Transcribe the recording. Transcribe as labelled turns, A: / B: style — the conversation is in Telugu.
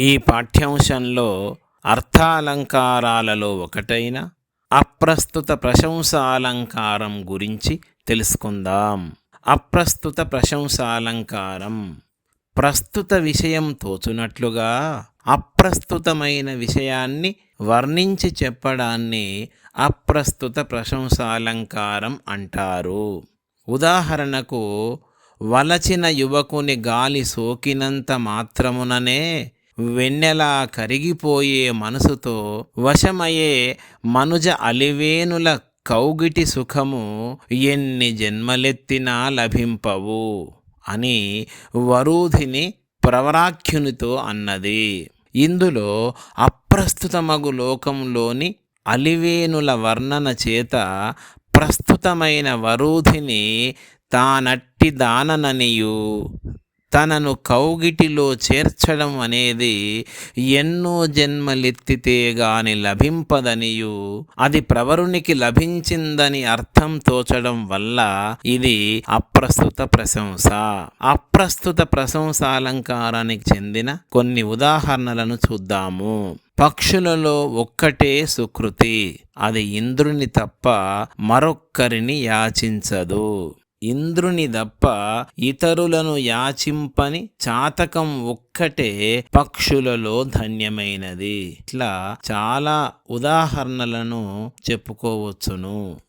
A: ఈ పాఠ్యాంశంలో అర్థాలంకారాలలో ఒకటైన అప్రస్తుత ప్రశంసాలంకారం గురించి తెలుసుకుందాం. అప్రస్తుత ప్రశంసాలంకారం ప్రస్తుత విషయం తోచునట్లుగా అప్రస్తుతమైన విషయాన్ని వర్ణించి చెప్పడాన్ని అప్రస్తుత ప్రశంసాలంకారం అంటారు. ఉదాహరణకు వలచిన యువకుని గాలి సోకినంత మాత్రముననే వెన్నెలా కరిగిపోయే మనసుతో వశమయ్యే మనుజ అలివేనుల కౌగిటి సుఖము ఎన్ని జన్మలెత్తినా లభింపవు అని వరూధిని ప్రవరాఖ్యునితో అన్నది. ఇందులో అప్రస్తుతమగు లోకంలోని అలివేనుల వర్ణన చేత ప్రస్తుతమైన వరూధిని తానట్టి దానననియు. తనను కౌగిటిలో చేర్చడం అనేది ఎన్నో జన్మలెత్తితే గాని లభింపదనియు. అది ప్రవరునికి లభించిందని అర్థం తోచడం వల్ల ఇది అప్రస్తుత ప్రశంస. అప్రస్తుత ప్రశంస అలంకారానికి చెందిన కొన్ని ఉదాహరణలను చూద్దాము. పక్షులలో ఒక్కటే సుకృతి. అది ఇంద్రుని తప్ప మరొక్కరిని యాచించదు. ఇంద్రుని తప్ప ఇతరులను యాచింపని చాతకం ఒక్కటే పక్షులలో ధన్యమైనది. ఇట్లా చాలా ఉదాహరణలను చెప్పుకోవచ్చును.